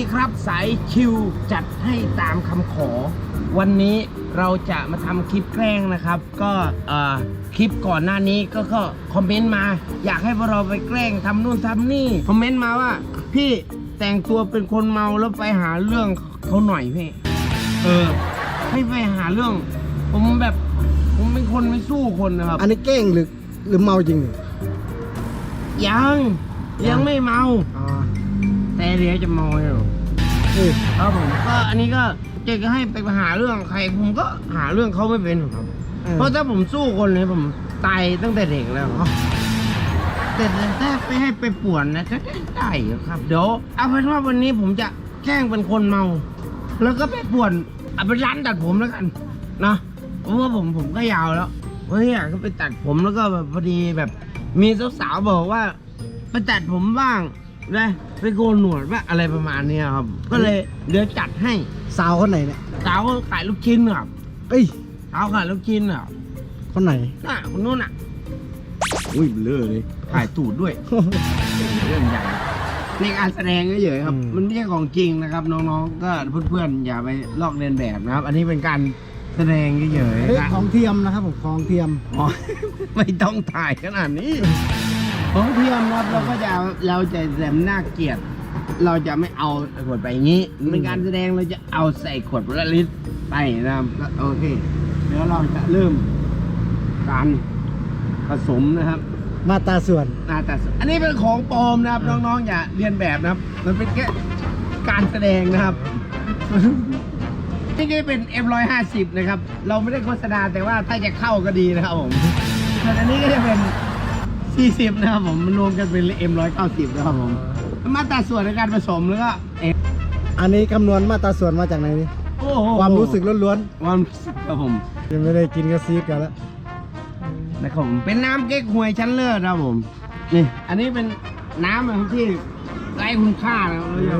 ดีครับ สายชิวจัดให้ตามคำขอ วันนี้เราจะมาทำคลิปแกล้งนะครับ ก็เอ่อคลิปก่อนหน้านี้ก็ก็คอมเมนต์มา อยากให้พวกเราไปแกล้งทำนู่นทำนี่ คอมเมนต์มาว่า พี่แต่งตัวเป็นคนเมาแล้วไปหาเรื่องเขาหน่อยพี่ เออให้ไปหาเรื่อง ผมแบบผมเป็นคนไม่สู้คนนะครับ อันนี้เก้งหรือหรือเมาจริงเนี่ยยังยังไม่เมาอ๋อแต่เดี๋ยวจะเมาอยู่เฮ้ย ครับผมก็อันนี้ก็เจ๊ก็ให้ไปหาเรื่องใคร ผมก็หาเรื่องเขาไม่เป็นหรอกครับออเพราะถ้าผมสู้คนเลยผมตายตั้งแต่เด็กแล้วครับแต่ถ้าไปให้ไปป่วนนะจะได้เหรอครับเดี๋ยวเอาเป็นว่าวันนี้ผมจะแกล้งเป็นคนเมา แล้วก็ไปป่วนเอาเป็นร้านตัดผมแล้วกันนะเพราะว่าผมผมก็ยาวแล้วเฮ้ยอยากก็ไปตัดผมแล้วก็แบบพอดีแบบ มีสาวๆบอกว่าไปตัดผมบ้าง เลยไปโกนหนวดบ้างอะไรประมาณเนี้ยครับ ก็เลยเดี๋ยวจัดให้สาวคนไหนเนี่ยสาวเขาขายลูกชิ้นครับเอ้ยสาวขายลูกชิ้นครับคนไหนน่ะคนนู้นอะอุ้ยเบลอเลยถ่ายตูดด้วยเรื่องใหญ่ในการแสดงเฉยๆครับอืมมันไม่ใช่ของจริงนะครับ น้องๆ ก็เพื่อนๆ อย่าไปลอกเลียนแบบนะครับ อันนี้เป็นการแสดงเฉยเฮ้ยๆนะของเทียมนะครับผมของเทียมอ๋อไม่ต้องถ่ายขนาดนี้ ของเทียมนะครับเราก็จะเราจะแสมหน้าเกลียดเราจะไม่เอาขวดไปอย่างนี้อืมเป็นการแสดงเราจะเอาใส่ขวดละลิตรไปนะครับก็โอเคเดี๋ยวเราจะเริ่มการผสมนะครับมาตราส่วนหน้าตาสวยอันนี้เป็นของปลอมนะครับน้องๆอย่าเรียนแบบนะครับ มันเป็นแค่การแสดงนะครับนี่ก็เป็น F150 นะครับ เราไม่ได้โฆษณาแต่ว่าถ้าจะเข้าก็ดีนะครับผมส่วนอันนี้ก็จะเป็น 40นะครับผมมันรวมกันเป็น M190 นะครับผมมาตราส่วนในการผสมแล้วก็เออันนี้คำนวณมาตราส่วนมาจากไหนนี่โอ้โหความรู้สึกล้วนความรู้สึกครับผมๆยังไม่ได้กินก็ซีดกันแล้วนะครับผมเป็นน้ำเก๊กฮวยชั้นเลิศครับผมนี่อันนี้เป็นน้ำแบบที่ไร้คุณค่านะครับเราจะ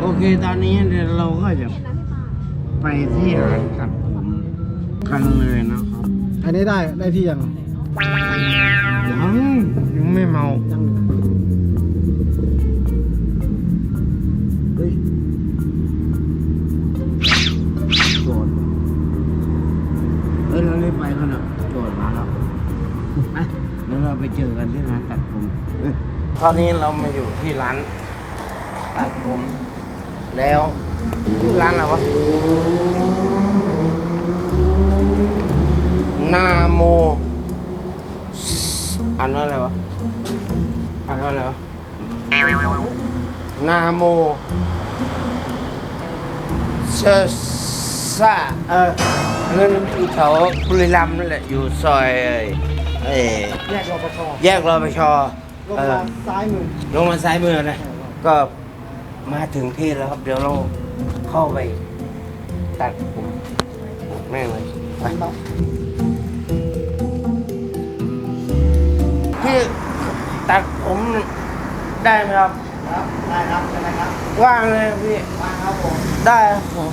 โอเคตอนนี้เดี๋ยวเราก็จะ ไปที่ร้านตัดผมกันเลยนะครับอันนี้ได้ได้ที่ยังยังยังไม่เมายังเฮ้ยโดดเฮ้ยเรารีบไปกันเถอะโดดมาแล้วไปเดี๋ยวเราไปเจอกันที่ร้านตัดผมเอ้ยตอนนี้เรามาอยู่ที่ร้านตัดผมแล้วชื่อ ร้านอะไรวะ นาโมอ่านว่าอะไรวะอ่านว่าอะไรวะ นาโมเชอร์ซ่าเออนั่นอยู่แถวบุรีรัมย์นั่นแหละ อยู่ซอยเอ้ยเอ้ยแยกรปภแยกรอปชลงเออมาซ้ายมือ ลงมาซ้ายมือนะ ก็มาถึงที่แล้วครับ เดี๋ยวเรา เข้าไปตัดผมแม่งเลยไปพี่ตัดผมได้ไหมครับ ครับได้ครับได้ครับ ว่างเลยพี่มาครับผม ได้ครับผม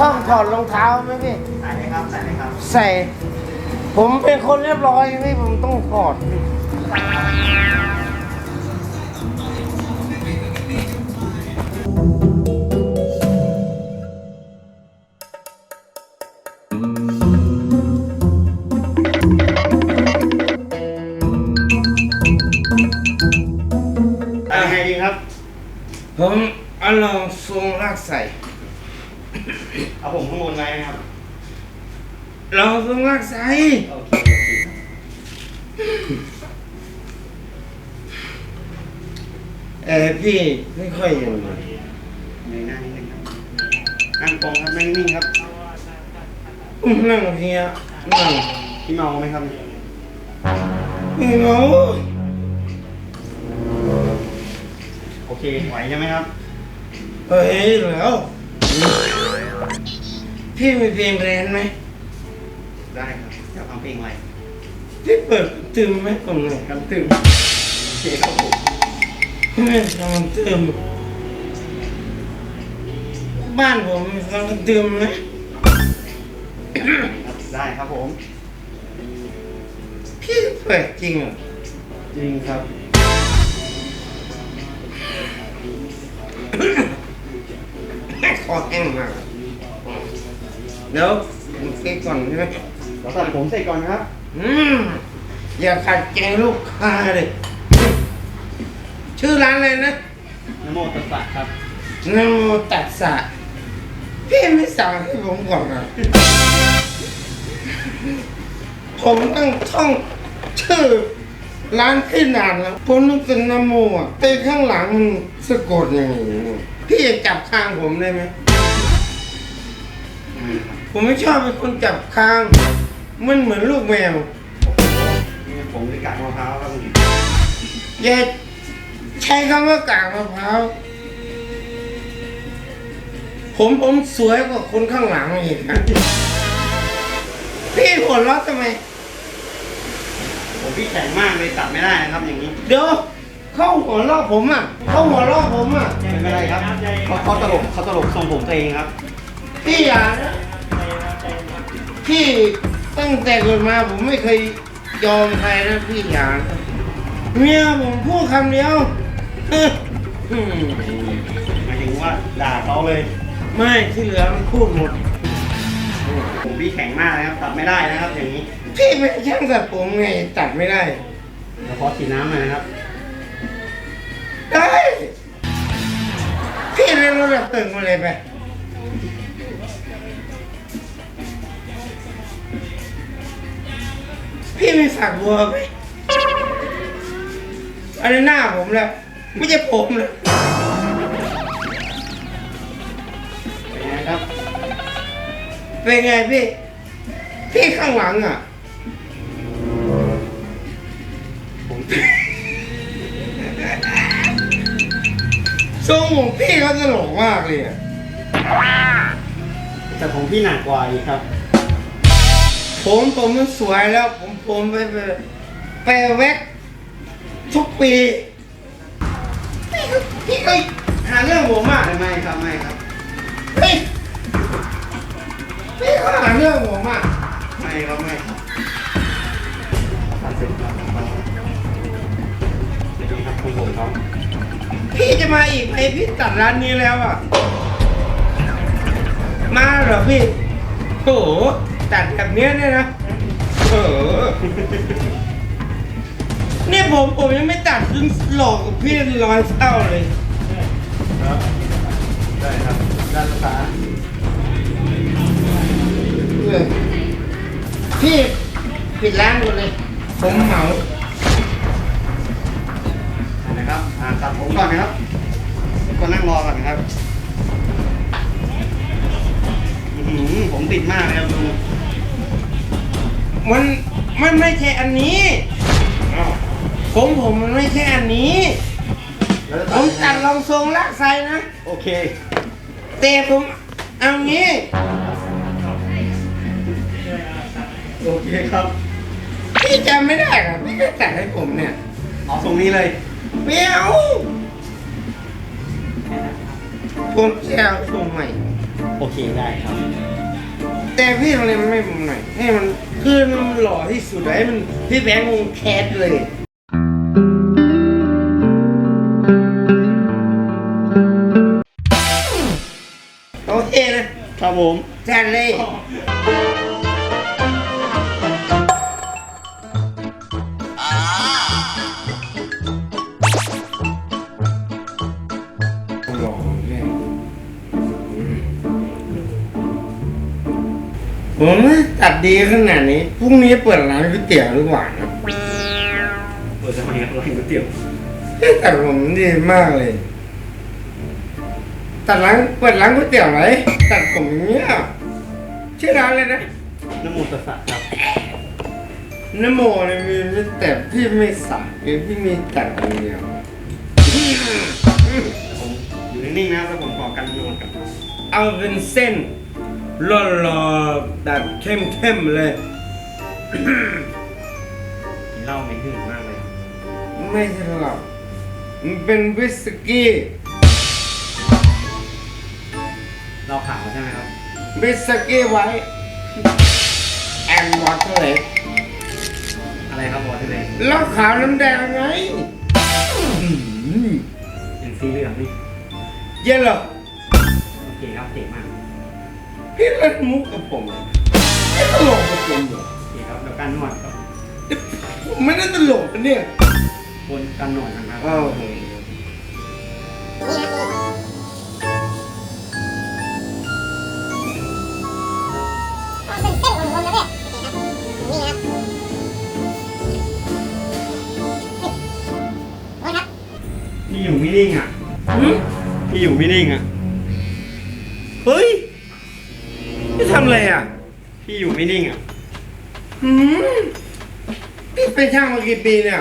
ต้องถอดรองเท้าไหมพี่ ใส่เลยครับ ใส่เลยครับ ใส่ ผมเป็นคนเรียบร้อยพี่ผมต้องถอดพี่ ลองทรงลากใส่โอเคเออพี่ไม่ค่อยอย่างนี้เงยหน้านิดนึงครับนั่งตรงครับนั่งนิ่งครับอืมนั่งเพียนั่งพี่เมาไหมครับไม่เมาโอเคไหวใช่ไหมครับเฮ้ยแล้วพี่มีเพลงแรนไหม ได้ครับจะฟังเพลงอะไรพี่เปิดตึมไหมผมหน่อยกันตึมโอเคครับผมไม่ทำตึมบ้านผมมีฟังตึมไหมครับได้ครับผมโพี่เปิดจริงเหรอจริงครับ คอแห้งมากอะเดี๋ยวผมเช็คก่อนใช่ไหม เราตัดผมเสร็จก่อนครับ อืมอย่าขัดใจลูกค้าเลยชื่อร้านอะไรนะนโมตัสสะครับนโมตัสสะพี่ไม่สั่งให้ผมก่อนอะ ผมต้องท่องชื่อร้านพี่นานแล้วผมนึกถึงนโมอะแต่ข้างหลังมันสะกดอย่างนี้พี่จะจับข้างผมได้ไหม ผมไม่ชอบเป็นคนจับข้าง มันเหมือนลูกแมว นี่ผมคือกากมะพร้าวครับคุณอย่าใช้คำว่ากากมะพร้าว ผมผมสวยกว่าคนข้างหลังอีกนะพี่หัวเราะทำไม ผมพี่แข็งมากเลยตัดไม่ได้นะครับอย่างนี้ เดี๋ยวเข้าหัวเราะผมอะ เข้าหัวเราะผมอะ ไม่เป็นไรครับเขาเขาตลกเขาตลกทรงผมตัวเองครับ พี่อย่านะพี่ ตั้งแต่เกิดมาผมไม่เคยยอมใครนะพี่อย่านะเมียผมพูดคำเดียวอืมหมายถึงว่าด่าเขาเลยไม่ที่เหลือมันพูดหมด ผมพี่แข็งมากเลยครับตัดไม่ได้นะครับ อย่างนี้พี่เป็นช่างตัดผมไงตัดไม่ได้ เดี๋ยวขอฉีดน้ำหน่อยนะครับ ได้ พี่เรียนระดับตึงมาเลยไป พี่มีฝักบัวไหมอันนี้หน้าผมแล้วไม่ใช่ผมเลยเป็นไงครับ เป็นไงพี่ พี่ข้างหลังอะ ผมติดทรงของพี่เขาตลกมากเลยอะแต่ของพี่หนักกว่าอีกครับ ผมผมมันสวยแล้ว ผมผมไปไปไปแว็กทุกปีพี่ก็พี่หาเรื่องผมอะไม่ไม่ครับไม่ครับเฮ้ยพี่ก็หาเรื่องผมอะไม่ครับไม่ครับตัดเสร็จครับสวัสดีครับคุณผมครับพี่จะมาอีกไหมพี่ตัดร้านนี้แล้วอะ มาเหรอพี่โอ้ โหตัดแบบเนี้ยเนี่ยนะโอ้โหเนี่ยผมผมยังไม่ตัดจนหลอกกับพี่ร้อยเท่าเลย ครับได้ครับด้านซ้ายเออพี่ปิดร้านหมดเลย ผมเหมานะครับอ่าตัดผมก่อนนะครับก็นั่งรอก่อนนะครับอื้อหือผมติดมากเลยครับดู มันมันไม่ใช่อันนี้ผมผมมันไม่ใช่อันนี้ แล้วจะผมตัดยังรไงองทรงลากไซนะโอเค แต่ผมเอางี้โอเคครับพี่จำไม่ได้ครับพี่ก็ตัดให้ผมเนี่ยเอาตรงนี้เลยไม่เอาผมจะเอาทรงใหม่ โอเคได้ครับ แต่พี่ทำไมมันไม่ผมหน่อยให้มัน คือมันหล่อที่สุดให้มันพี่แบงค์วงแคสเลยโอเคนะครับผม จัดเลย ผมตัดดีขนาดนี้พรุ่งนี้เปิดร้านก๋วยเตี๋ยวหรือเปล่านะเปิดทำไมครับร้านก๋วยเตี๋ยวเฮ้ยตัดผมดีมากเลยตัดร้านเปิดร้านก๋วยเตี๋ยวไหมตัดผมอย่างเงี้ยชื่อร้านอะไรนะน้ำมูตสสะครับนโมเนี่ยมีแต่พี่ไม่สักเลยพี่มีแต่คนเดียวผมอยู่นิ่งๆนะครับแล้วผมขอกันนอนกับเอาเป็นเส้น หล่อๆแบบเข้มๆเลย กินเหล้าไม่หื่นมากเลย ไม่ใช่หรอกมันเป็นวิสกี้เหล้าขาวใช่ไหมครับ วิสกี้ไว้แอนวอเตอร์เลอะไรครับบอสที่ไหนเหล้าขาวน้ำแดงไงอืมเป็นสีเหลืองนี่เย็นเหรอโอเคครับเจ๋งมาก พี่เล่นมุกกับผมเหรอพี่ตลกกับผมเหรอโอเคครับแล้วการนวดครับผมไม่ได้ตลกนะเนี่ยคนการนวดนะครับอ้าวมันเป็นเส้นวนๆนะเนี่ยนี่นะโอ้ยครับพี่อยู่ไม่นิ่งอะหืมพี่อยู่ไม่นิ่งอะ เฮ้ย พี่ทำอะไรอะ พี่อยู่ไม่นิ่งอะหืมพี่เป็นช่างมากี่ปีเนี่ย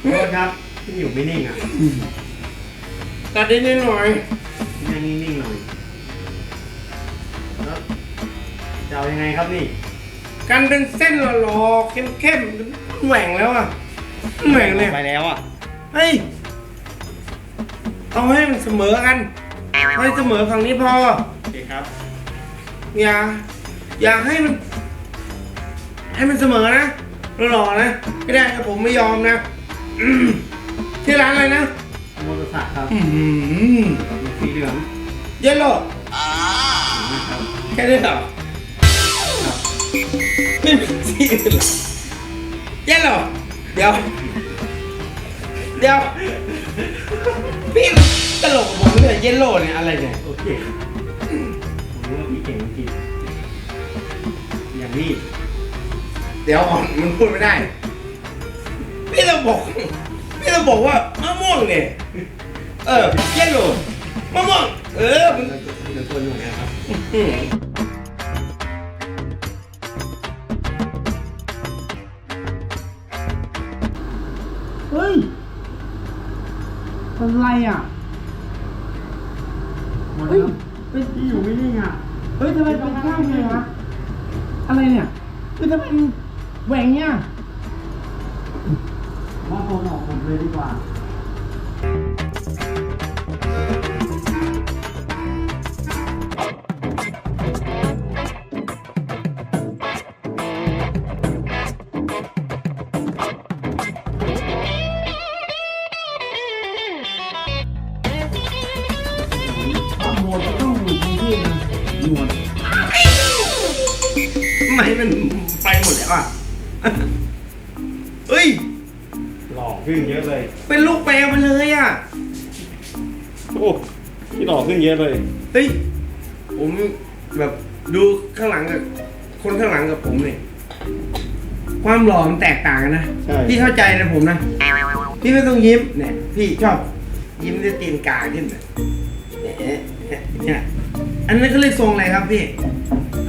โทษครับพี่อยู่ไม่นิ่งอะตัดได้นิดหน่อยนั่งนิ่งๆหน่อยแล้วจะเอายังไงครับนี่ กันเป็นเส้นหล่อๆเข้มๆแหว่งแล้วอะแหว่งเลยไปแล้วอะ เฮ้ยเอาให้มันเสมอกันให้เสมอฝั่งนี้พอ โอเคครับ อย่า อย่าให้มัน ให้มันเสมอนะหล่อๆนะ ไม่ได้นะผมไม่ยอมนะอืมที่ร้านอะไรนะโมโตสักครับอืมเป็นสีเหลืองเย็นเหรอนะครับแค่นี้เหรอไม่มีที่อื่นเหรอเย็นเหรอเดี๋ยว เดี๋ยว พี่ตลกกับผมเนี่ยเยลโล่เนี่ยอะไรเนี่ย โอเค ผมรู้ว่าพี่เก่งอังกฤษอย่างนี้เดี๋ยวก่อนมันพูดไม่ได้ พี่ต้องบอก พี่ต้องบอกว่ามะม่วงเนี่ย เออเยลโล่มะม่วง เออ มันเดี๋ยวตัวหน่อยนะครับอืมเฮ้ยอะไรอะ เฮ้ย เป็นพี่อยู่ไม่นิ่งอะ เฮ้ยทำไมเป็นข้างไงวะอะไรเนี่ยเฮ้ยทำไมมันแหว่งเนี่ย ว่าโฟนออกผมเลยดีกว่า วอะเฮ้ย หลอกขึ้นเยอะเลย เป็นลูกแปลมาเลยอะ โอ้พี่หลอกขึ้นเยอะเลย เฮ้ย ผมแบบดูข้างหลังกับคนข้างหลังกับผมเนี่ยความหล่อมันแตกต่างกันนะ ใช่ พี่เข้าใจนะผมนะ พี่ไม่ต้องยิ้มเนี่ย พี่ชอบยิ้มด้วยตีนกาขึ้นน่ะเนี่ยเนี่ยอันนั้นเขาเรียกทรงอะไรครับพี่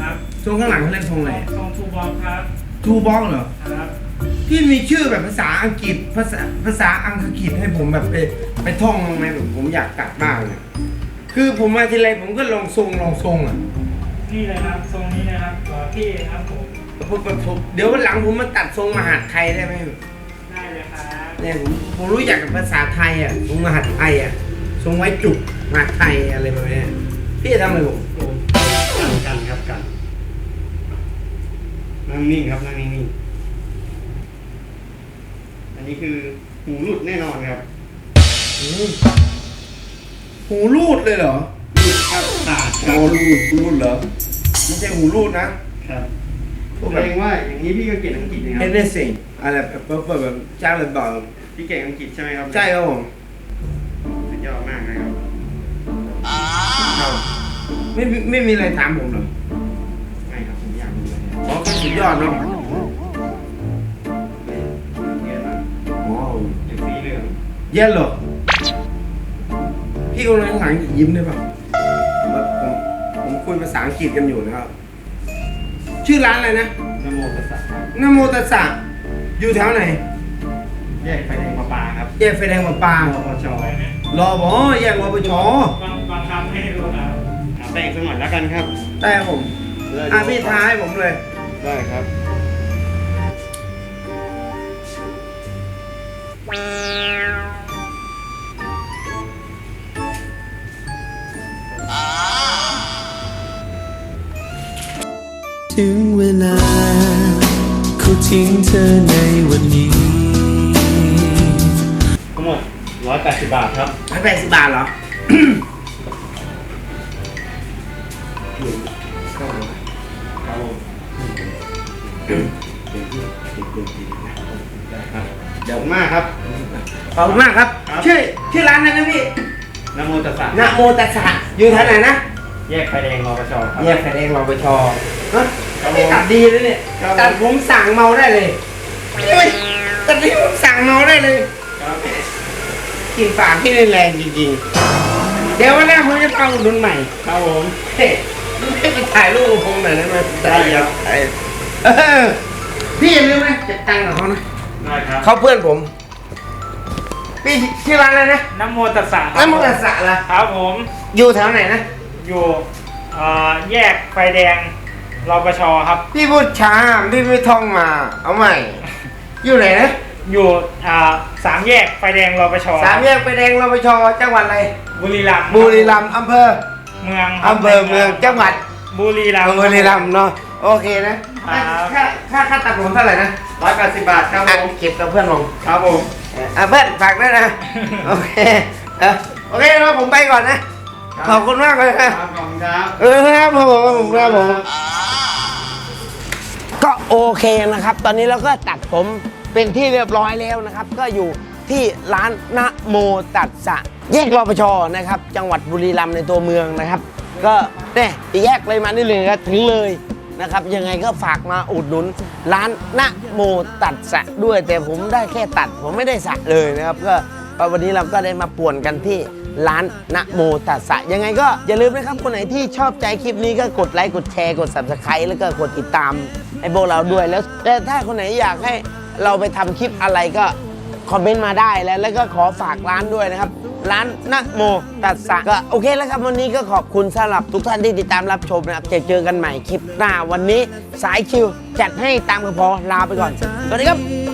ครับทรงข้างหลังเขาเรียกทรงอะไรทรงทูบอลครับ ทูบ็อกเหรอครับพี่มีชื่อแบบภาษาอังกฤษภาษาภาษาอังกฤษให้ผมแบบไปไปท่องบ้างไหมแบบผมอยากตัดบ้างเนี่ยคือผมมาทีไรผมก็ลองทรงลองทรงอะนี่เลยครับทรงนี้นะครับขอพี่ครับผมผมผมผมเดี๋ยววันหลังผมมาตัดทรงมหาดไทยได้ไหมได้เลยครับเนี่ยผมผมรู้จักกับภาษาไทยอะทรงมหาดไทยอะทรงไว้จุกมหาดไทยอะไรแบบเนี้ยพี่จะทำอะไรผมกัน นั่งนิ่งครับนั่งนิ่งๆอันนี้คือหูหลุดแน่นอนครับอืมหูรูดเลยเหรอหลุดครับขาดคโอ้รับรูดรูดเหรอไม่ใช่หูรูดนะครับพวกแสแบบดงว่าอย่างนี้พี่ก็เก่งอังกฤษนะคเอรับเนสิงอะไรแบบแบบแบบแบบจ้าแบบบอกพี่เก่งอังกฤษใช่ไหมครับใช่ครับผมสุดยอดมากนะครับครับไม่มีไม่มีอะไรถามผมเหรอ สุดยอดเนาะเยอะมากอ๋อเป็นสีเหลืองเย็นเหรอพี่คนข้างหลังยิ้มได้ป่ะแบบผมผมคุยภาษาอังกฤษกันอยู่นะครับ ชื่อร้านอะไรนะนโมตัสสะครับนโมตัสสะอยู่แถวไหน แยกไฟแดงมาปลาครับแยกไฟแดงปะปางปปชไปเนี่ยรอบอแยกรอปชบางบางคำให้ดูครับหาแป้งสักหน่อยแล้วกันครับ แต่ผมอะพี่ท้ายผมเลย ได้ครับ ถึงเวลาคเขาทิ้งเธอในวันนี้ทั้งหมดร้อยแปดสิบบาทครับ ร้อยแปดสิบบาทเหรอ เดี๋ยวมากครับ ขอบคุณมากครับ ครับ ชื่อชื่อร้านอะไรนะพี่นโมตัสสะนะโมตัสสะอยู่ทางไหนนะแยกไฟแดงรอปชครับ แยกไฟแดงรอปชฮ้ยครับผมนี่ตัดดีเลยเนี่ยครับผม ตัดผมสั่งเมาได้เลยเฮ้ยตัดนี้ผมสั่งเมาได้เลย ครับกลินปากที่แรงจริงๆ เดี๋ยววันหน้าผมจะเอาอุดหนุนใหม่ครับผม เฮ้ยให้ไปถ่ายรูปกับผมหน่อยได้ไหมได้ครับ เออพี่อย่าลืมนะเก็บตังค์กับเขานะได้ครับเขาเพื่อนผม พี่ชื่อร้านอะไรนะน้ำโมตัสสะน้ำมันกระสะละครับผมอยู่แถวไหนนะอยู่เอ่อแยกไฟแดงรปชครับ พี่พูดช้าพี่ไม่ท่องมา เอาใหม่ อยู่ไหนนะอยู่อ่าสามแยกไฟแดงรปชสามแยกไฟแดงรปชจังหวัดอะไรบุรีรัมย์บุรีรัมย์อำเภอเมืองครับอำเภอเมืองจังหวัดบุรีรัมย์บุรีรัมย์เนาะ โอเคนะครับค่าค่าค่าตัดผมเท่าไหร่นะร้อยแปดสิบบาทครับผอะมเก็บกับเพื่อนผมครับผม อะเพื่อนฝากด้วยนะ โอเคเออโอเคแล้วผมไปก่อนนะขอบคุณมากเลยครับ ครับขอบคุณครับ เออครับผมผมครับผมก็โอเคนะครับ ตอนนี้เราก็ตัดผมเป็นที่เรียบร้อยแล้วนะครับ ก็อยู่ที่ร้านนะโมตัดสะแยกรปชนะครับ จังหวัดบุรีรัมย์ในตัวเมืองนะครับ ก็เนี่ยแยกเลยมานี่เลยครับถึงเลย นะครับ ยังไงก็ฝากมาอุดหนุน ร้านนะโมตัดสะด้วย แต่ผมได้แค่ตัด ผมไม่ได้สระเลยนะครับ ก็วันนี้เราก็ได้มาป่วนกันที่ร้านนะโมตัดสะยังไงก็อย่าลืมนะครับ คนไหนที่ชอบใจคลิปนี้ก็กดไลค์กดแชร์กด subscribe แล้วก็กดติดตามให้พวกเราด้วยแล้วแต่ถ้าคนไหนอยากให้เราไปทำคลิปอะไรก็คอมเมนต์มาได้แล้ว แล้วก็ขอฝากร้านด้วยนะครับ ร้านนะโมตัสสะก็โอเคแล้วครับ วันนี้ก็ขอบคุณสำหรับทุกท่านที่ติดตามรับชมนะครับจะเจอกันใหม่คลิปหน้าวันนี้สายคิวจัดให้ตามกระพอลาไปก่อนสวัสดีครับ